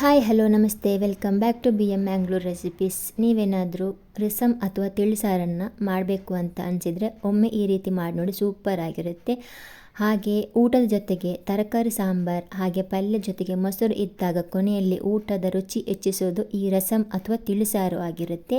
Hi hello ನಮಸ್ತೆ. Welcome back to B M Mangalore recipes ನೀವೇನಾದರೂ ರಸಮ್ ಅಥವಾ ತಿಳಿಸಾರನ್ನು ಮಾಡಬೇಕು ಅಂತ ಅನಿಸಿದರೆ ಒಮ್ಮೆ ಈ ರೀತಿ ಮಾಡಿ ನೋಡಿ ಸೂಪರ್ ಆಗಿರುತ್ತೆ. ಹಾಗೆ ಊಟದ ಜೊತೆಗೆ ತರಕಾರಿ, ಸಾಂಬಾರ್, ಹಾಗೆ ಪಲ್ಯ ಜೊತೆಗೆ ಮೊಸರು ಇದ್ದಾಗ ಕೊನೆಯಲ್ಲಿ ಊಟದ ರುಚಿ ಹೆಚ್ಚಿಸೋದು ಈ ರಸಂ ಅಥವಾ ತಿಳಿಸಾರು ಆಗಿರುತ್ತೆ.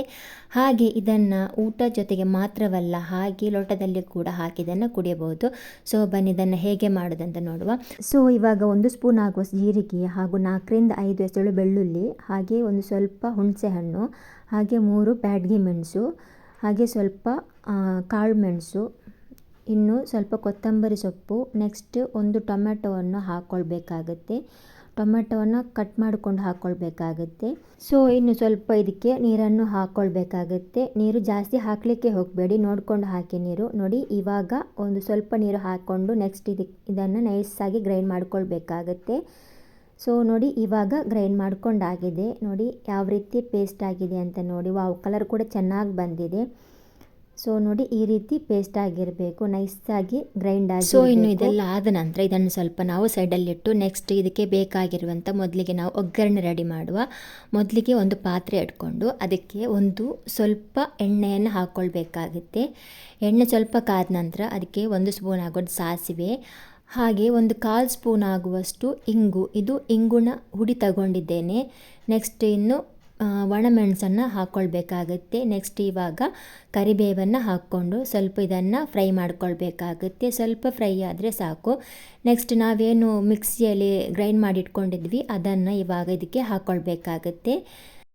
ಹಾಗೆ ಇದನ್ನು ಊಟ ಜೊತೆಗೆ ಮಾತ್ರವಲ್ಲ, ಹಾಗೆ ಲೋಟದಲ್ಲಿ ಕೂಡ ಹಾಕಿ ಇದನ್ನು ಕುಡಿಯಬಹುದು. ಸೊ, ಬನ್ನಿ ಇದನ್ನು ಹೇಗೆ ಮಾಡೋದಂತ ನೋಡುವ. ಸೊ, ಇವಾಗ ಒಂದು ಸ್ಪೂನ್ ಆಗುವ ಜೀರಿಗೆ ಹಾಗೂ ನಾಲ್ಕರಿಂದ ಐದು ಎಸಳು ಬೆಳ್ಳುಳ್ಳಿ, ಹಾಗೆ ಒಂದು ಸ್ವಲ್ಪ ಹುಣಸೆ ಹಣ್ಣು ಹಾಗೆ ಮೂರು ಬ್ಯಾಡ್ಗಿ ಮೆಣಸು, ಹಾಗೆ ಸ್ವಲ್ಪ ಕಾಳು ಮೆಣಸು ಇನ್ನು ಸ್ವಲ್ಪ ಕೊತ್ತಂಬರಿ ಸೊಪ್ಪು ನೆಕ್ಸ್ಟ್ ಒಂದು ಟೊಮೆಟೊವನ್ನು ಹಾಕ್ಕೊಳ್ಬೇಕಾಗತ್ತೆ ಟೊಮೆಟೊವನ್ನು ಕಟ್ ಮಾಡಿಕೊಂಡು ಹಾಕ್ಕೊಳ್ಬೇಕಾಗತ್ತೆ ಸೊ ಇನ್ನು ಸ್ವಲ್ಪ ಇದಕ್ಕೆ ನೀರನ್ನು ಹಾಕ್ಕೊಳ್ಬೇಕಾಗತ್ತೆ ನೀರು ಜಾಸ್ತಿ ಹಾಕಲಿಕ್ಕೆ ಹೋಗಬೇಡಿ, ನೋಡಿಕೊಂಡು ಹಾಕಿ ನೀರು. ನೋಡಿ, ಇವಾಗ ಒಂದು ಸ್ವಲ್ಪ ನೀರು ಹಾಕ್ಕೊಂಡು ನೆಕ್ಸ್ಟ್ ಇದಕ್ಕೆ ಇದನ್ನು ನೈಸಾಗಿ ಗ್ರೈಂಡ್ ಮಾಡ್ಕೊಳ್ಬೇಕಾಗತ್ತೆ. ಸೊ ನೋಡಿ, ಇವಾಗ ಗ್ರೈಂಡ್ ಮಾಡ್ಕೊಂಡಾಗಿದೆ. ನೋಡಿ, ಯಾವ ರೀತಿ ಪೇಸ್ಟ್ ಆಗಿದೆ ಅಂತ ನೋಡಿ. ವಾವ್ ಕಲರ್ ಕೂಡ ಚೆನ್ನಾಗಿ ಬಂದಿದೆ. ಸೊ ನೋಡಿ ಈ ರೀತಿ ಪೇಸ್ಟ್ ಆಗಿರಬೇಕು. ನೈಸಾಗಿ ಗ್ರೈಂಡ್ ಆಗಿ ಸೊ ಇನ್ನು ಇದೆಲ್ಲ ಆದ ನಂತರ ಇದನ್ನು ಸ್ವಲ್ಪ ನಾವು ಸೈಡಲ್ಲಿಟ್ಟು ನೆಕ್ಸ್ಟ್ ಇದಕ್ಕೆ ಬೇಕಾಗಿರುವಂಥ ಮೊದಲಿಗೆ ನಾವು ಒಗ್ಗರಣೆ ರೆಡಿ ಮಾಡುವ ಮೊದಲಿಗೆ ಒಂದು ಪಾತ್ರೆ ಇಟ್ಕೊಂಡು ಅದಕ್ಕೆ ಒಂದು ಸ್ವಲ್ಪ ಎಣ್ಣೆಯನ್ನು ಹಾಕ್ಕೊಳ್ಬೇಕಾಗುತ್ತೆ ಎಣ್ಣೆ ಸ್ವಲ್ಪ ಕಾದ ನಂತರ ಅದಕ್ಕೆ ಒಂದು ಸ್ಪೂನ್ ಆಗೋದು ಸಾಸಿವೆ ಹಾಗೆ ಒಂದು ಕಾಲು ಸ್ಪೂನ್ ಆಗುವಷ್ಟು ಇಂಗು. ಇದು ಇಂಗುನ ಹುಡಿ ತಗೊಂಡಿದ್ದೇನೆ. ನೆಕ್ಸ್ಟ್ ಇನ್ನು ಒಣಮೆಣಸನ್ನು ಹಾಕ್ಕೊಳ್ಬೇಕಾಗುತ್ತೆ ನೆಕ್ಸ್ಟ್ ಇವಾಗ ಕರಿಬೇವನ್ನು ಹಾಕ್ಕೊಂಡು ಸ್ವಲ್ಪ ಇದನ್ನು ಫ್ರೈ ಮಾಡ್ಕೊಳ್ಬೇಕಾಗುತ್ತೆ. ಸ್ವಲ್ಪ ಫ್ರೈ ಆದರೆ ಸಾಕು. ನೆಕ್ಸ್ಟ್ ನಾವೇನು ಮಿಕ್ಸಿಯಲ್ಲಿ ಗ್ರೈಂಡ್ ಮಾಡಿಟ್ಕೊಂಡಿದ್ವಿ, ಅದನ್ನು ಇವಾಗ ಇದಕ್ಕೆ ಹಾಕ್ಕೊಳ್ಬೇಕಾಗತ್ತೆ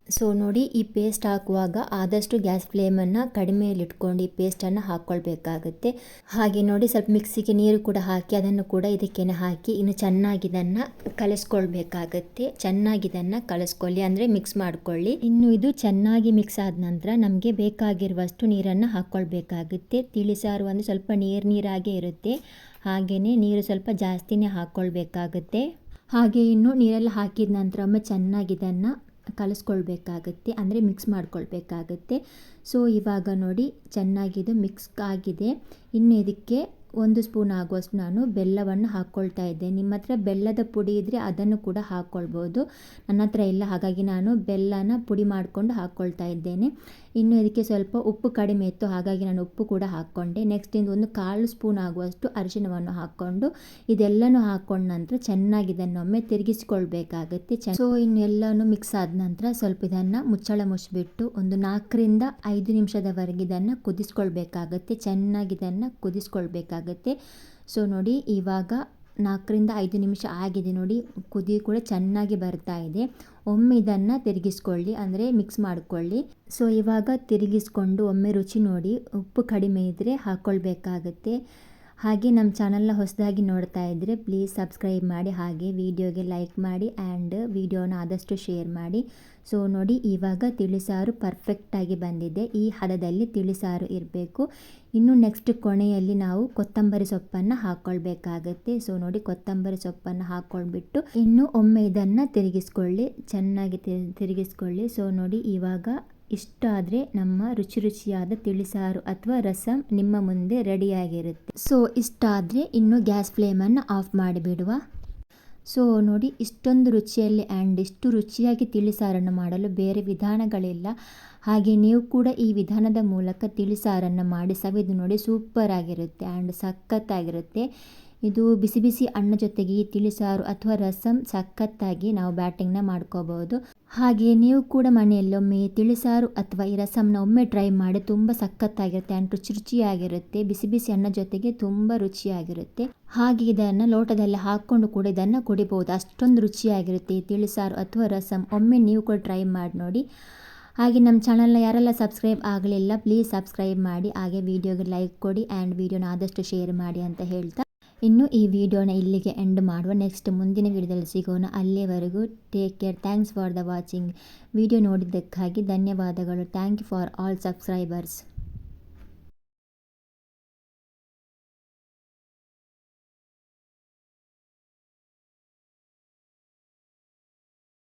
ಸೊ ನೋಡಿ, ಈ ಪೇಸ್ಟ್ ಹಾಕುವಾಗ ಆದಷ್ಟು ಗ್ಯಾಸ್ ಫ್ಲೇಮನ್ನು ಕಡಿಮೆಯಲ್ಲಿಟ್ಕೊಂಡು ಈ ಪೇಸ್ಟನ್ನು ಹಾಕ್ಕೊಳ್ಬೇಕಾಗುತ್ತೆ ಹಾಗೆ ನೋಡಿ, ಸ್ವಲ್ಪ ಮಿಕ್ಸಿಗೆ ನೀರು ಕೂಡ ಹಾಕಿ, ಅದನ್ನು ಕೂಡ ಇದಕ್ಕೇನೆ ಹಾಕಿ, ಇನ್ನು ಚೆನ್ನಾಗಿ ಇದನ್ನು ಕಲಿಸ್ಕೊಳ್ಬೇಕಾಗತ್ತೆ. ಚೆನ್ನಾಗಿ ಇದನ್ನು ಕಲಿಸ್ಕೊಳ್ಳಿ, ಅಂದರೆ ಮಿಕ್ಸ್ ಮಾಡಿಕೊಳ್ಳಿ. ಇನ್ನು ಇದು ಚೆನ್ನಾಗಿ ಮಿಕ್ಸ್ ಆದ ನಂತರ ನಮಗೆ ಬೇಕಾಗಿರುವಷ್ಟು ನೀರನ್ನು ಹಾಕ್ಕೊಳ್ಬೇಕಾಗುತ್ತೆ ತಿಳಿಸಾರು ಅಂದರೆ ಸ್ವಲ್ಪ ನೀರು ನೀರಾಗೇ ಇರುತ್ತೆ. ಹಾಗೆಯೇ ನೀರು ಸ್ವಲ್ಪ ಜಾಸ್ತಿನೇ ಹಾಕ್ಕೊಳ್ಬೇಕಾಗುತ್ತೆ ಹಾಗೆ ಇನ್ನು ನೀರೆಲ್ಲ ಹಾಕಿದ ನಂತರ ಒಮ್ಮೆ ಚೆನ್ನಾಗಿ ಇದನ್ನು ಕಲಿಸ್ಕೊಳ್ಬೇಕಾಗತ್ತೆ ಅಂದರೆ ಮಿಕ್ಸ್ ಮಾಡ್ಕೊಳ್ಬೇಕಾಗತ್ತೆ. ಸೊ ಇವಾಗ ನೋಡಿ ಚೆನ್ನಾಗಿದು ಮಿಕ್ಸ್ ಆಗಿದೆ. ಇನ್ನು ಇದಕ್ಕೆ ಒಂದು ಸ್ಪೂನ್ ಆಗುವಷ್ಟು ನಾನು ಬೆಲ್ಲವನ್ನು ಹಾಕ್ಕೊಳ್ತಾ ಇದ್ದೆ. ನಿಮ್ಮ ಹತ್ರ ಬೆಲ್ಲದ ಪುಡಿ ಇದ್ದರೆ ಅದನ್ನು ಕೂಡ ಹಾಕ್ಕೊಳ್ಬೋದು. ನನ್ನ ಹತ್ರ ಇಲ್ಲ, ಹಾಗಾಗಿ ನಾನು ಬೆಲ್ಲನ ಪುಡಿ ಮಾಡಿಕೊಂಡು ಹಾಕ್ಕೊಳ್ತಾ ಇದ್ದೇನೆ. ಇನ್ನು ಇದಕ್ಕೆ ಸ್ವಲ್ಪ ಉಪ್ಪು ಕಡಿಮೆ ಇತ್ತು, ಹಾಗಾಗಿ ನಾನು ಉಪ್ಪು ಕೂಡ ಹಾಕ್ಕೊಂಡೆ. ನೆಕ್ಸ್ಟ್ ಇಂದು ಒಂದು ಕಾಲು ಸ್ಪೂನ್ ಆಗುವಷ್ಟು ಅರಿಶಿಣವನ್ನು ಹಾಕ್ಕೊಂಡು ಇದೆಲ್ಲನೂ ಹಾಕ್ಕೊಂಡ ನಂತರ ಚೆನ್ನಾಗಿ ಇದನ್ನೊಮ್ಮೆ ತಿರುಗಿಸ್ಕೊಳ್ಬೇಕಾಗತ್ತೆ. ಸೊ ಇನ್ನು ಎಲ್ಲನೂ ಮಿಕ್ಸ್ ಆದ ನಂತರ ಸ್ವಲ್ಪ ಇದನ್ನು ಮುಚ್ಚಳ ಮುಚ್ಚಿಬಿಟ್ಟು ಒಂದು ನಾಲ್ಕರಿಂದ ಐದು ನಿಮಿಷದವರೆಗೆ ಇದನ್ನು ಕುದಿಸ್ಕೊಳ್ಬೇಕಾಗತ್ತೆ. ಚೆನ್ನಾಗಿ ಇದನ್ನು ಕುದಿಸ್ಕೊಳ್ಬೇಕಾಗತ್ತೆ. ಸೊ ನೋಡಿ, ಇವಾಗ ನಾಲ್ಕರಿಂದ ಐದು ನಿಮಿಷ ಆಗಿದೆ ನೋಡಿ, ಕುದಿ ಕೂಡ ಚೆನ್ನಾಗಿ ಬರ್ತಾ ಇದೆ. ಒಮ್ಮೆ ಇದನ್ನು ತಿರುಗಿಸ್ಕೊಳ್ಳಿ, ಅಂದರೆ ಮಿಕ್ಸ್ ಮಾಡಿಕೊಳ್ಳಿ. ಸೊ ಇವಾಗ ತಿರುಗಿಸ್ಕೊಂಡು ಒಮ್ಮೆ ರುಚಿ ನೋಡಿ, ಉಪ್ಪು ಕಡಿಮೆ ಇದ್ದರೆ ಹಾಕ್ಕೊಳ್ಬೇಕಾಗತ್ತೆ ಹಾಗೆ ನಮ್ಮ ಚಾನಲ್ನ ಹೊಸದಾಗಿ ನೋಡ್ತಾ ಇದ್ದರೆ ಪ್ಲೀಸ್ ಸಬ್ಸ್ಕ್ರೈಬ್ ಮಾಡಿ, ಹಾಗೆ ವಿಡಿಯೋಗೆ ಲೈಕ್ ಮಾಡಿ ಆ್ಯಂಡ್ ವಿಡಿಯೋನ ಆದಷ್ಟು ಶೇರ್ ಮಾಡಿ. ಸೊ ನೋಡಿ ಇವಾಗ ತಿಳಿಸಾರು ಪರ್ಫೆಕ್ಟಾಗಿ ಬಂದಿದೆ. ಈ ಹದದಲ್ಲಿ ತಿಳಿಸಾರು ಇರಬೇಕು. ಇನ್ನು ನೆಕ್ಸ್ಟ್ ಕೊನೆಯಲ್ಲಿ ನಾವು ಕೊತ್ತಂಬರಿ ಸೊಪ್ಪನ್ನು ಹಾಕ್ಕೊಳ್ಬೇಕಾಗತ್ತೆ ಸೊ ನೋಡಿ ಕೊತ್ತಂಬರಿ ಸೊಪ್ಪನ್ನು ಹಾಕ್ಕೊಂಡ್ಬಿಟ್ಟು ಇನ್ನು ಒಮ್ಮೆ ಇದನ್ನು ತಿರುಗಿಸ್ಕೊಳ್ಳಿ. ಚೆನ್ನಾಗಿ ತಿರುಗಿಸ್ಕೊಳ್ಳಿ. ಸೊ ನೋಡಿ ಇವಾಗ ಇಷ್ಟಾದರೆ ನಮ್ಮ ರುಚಿ ರುಚಿಯಾದ ತಿಳಿಸಾರು ಅಥವಾ ರಸಂ ನಿಮ್ಮ ಮುಂದೆ ರೆಡಿಯಾಗಿರುತ್ತೆ. ಸೊ, ಇಷ್ಟಾದರೆ ಇನ್ನು ಗ್ಯಾಸ್ ಫ್ಲೇಮನ್ನು ಆಫ್ ಮಾಡಿಬಿಡುವ. ಸೊ, ನೋಡಿ, ಇಷ್ಟೊಂದು ರುಚಿಯಲ್ಲಿ ಆ್ಯಂಡ್ ಇಷ್ಟು ರುಚಿಯಾಗಿ ತಿಳಿಸಾರನ್ನು ಮಾಡಲು ಬೇರೆ ವಿಧಾನಗಳಿಲ್ಲ. ಹಾಗೆ ನೀವು ಕೂಡ ಈ ವಿಧಾನದ ಮೂಲಕ ತಿಳಿಸಾರನ್ನು ಮಾಡಿ ಸವಿದು ನೋಡಿ ಸೂಪರ್ ಆಗಿರುತ್ತೆ ಆ್ಯಂಡ್ ಸಖತ್ತಾಗಿರುತ್ತೆ. ಇದು ಬಿಸಿ ಬಿಸಿ ಅನ್ನ ಜೊತೆಗೆ ತಿಳಿಸಾರು ಅಥವಾ ರಸಂ ಸಖತ್ತಾಗಿ ನಾವು ಬ್ಯಾಟಿಂಗ್ನ ಮಾಡ್ಕೋಬಹುದು. ಹಾಗೆ ನೀವು ಕೂಡ ಮನೆಯಲ್ಲೊಮ್ಮೆ ತಿಳಿಸಾರು ಅಥವಾ ಈ ರಸಂನ ಒಮ್ಮೆ ಟ್ರೈ ಮಾಡಿ ತುಂಬ ಸಖತ್ತಾಗಿರುತ್ತೆ ಅಂಡ್ ರುಚಿ ರುಚಿಯಾಗಿರುತ್ತೆ, ಬಿಸಿ ಬಿಸಿ ಅನ್ನ ಜೊತೆಗೆ ತುಂಬ ರುಚಿಯಾಗಿರುತ್ತೆ. ಹಾಗೆ ಇದನ್ನು ಲೋಟದಲ್ಲಿ ಹಾಕ್ಕೊಂಡು ಕೂಡ ಇದನ್ನು ಕುಡಿಬಹುದು. ಅಷ್ಟೊಂದು ರುಚಿಯಾಗಿರುತ್ತೆ ಈ ತಿಳಿಸಾರು ಅಥವಾ ರಸಂ. ಒಮ್ಮೆ ನೀವು ಕೂಡ ಟ್ರೈ ಮಾಡಿ ನೋಡಿ. ಹಾಗೆ ನಮ್ಮ ಚಾನಲ್ನ ಯಾರೆಲ್ಲ ಸಬ್ಸ್ಕ್ರೈಬ್ ಆಗಲಿಲ್ಲ, ಪ್ಲೀಸ್ ಸಬ್ಸ್ಕ್ರೈಬ್ ಮಾಡಿ. ಹಾಗೆ ವಿಡಿಯೋಗೆ ಲೈಕ್ ಕೊಡಿ ಆ್ಯಂಡ್ ವಿಡಿಯೋನ ಆದಷ್ಟು ಶೇರ್ ಮಾಡಿ ಅಂತ ಹೇಳ್ತಾ ಇನ್ನು ಈ ವಿಡಿಯೋನ ಇಲ್ಲಿಗೆ ಎಂಡ್ ಮಾಡುವ. ನೆಕ್ಸ್ಟ್ ಮುಂದಿನ ವಿಡಿಯೋದಲ್ಲಿ ಸಿಗೋಣ. ಅಲ್ಲಿಯವರೆಗೂ take care thanks for the watching video ನೋಡಿದ್ದಕ್ಕಾಗಿ ಧನ್ಯವಾದಗಳು. Thank you for all subscribers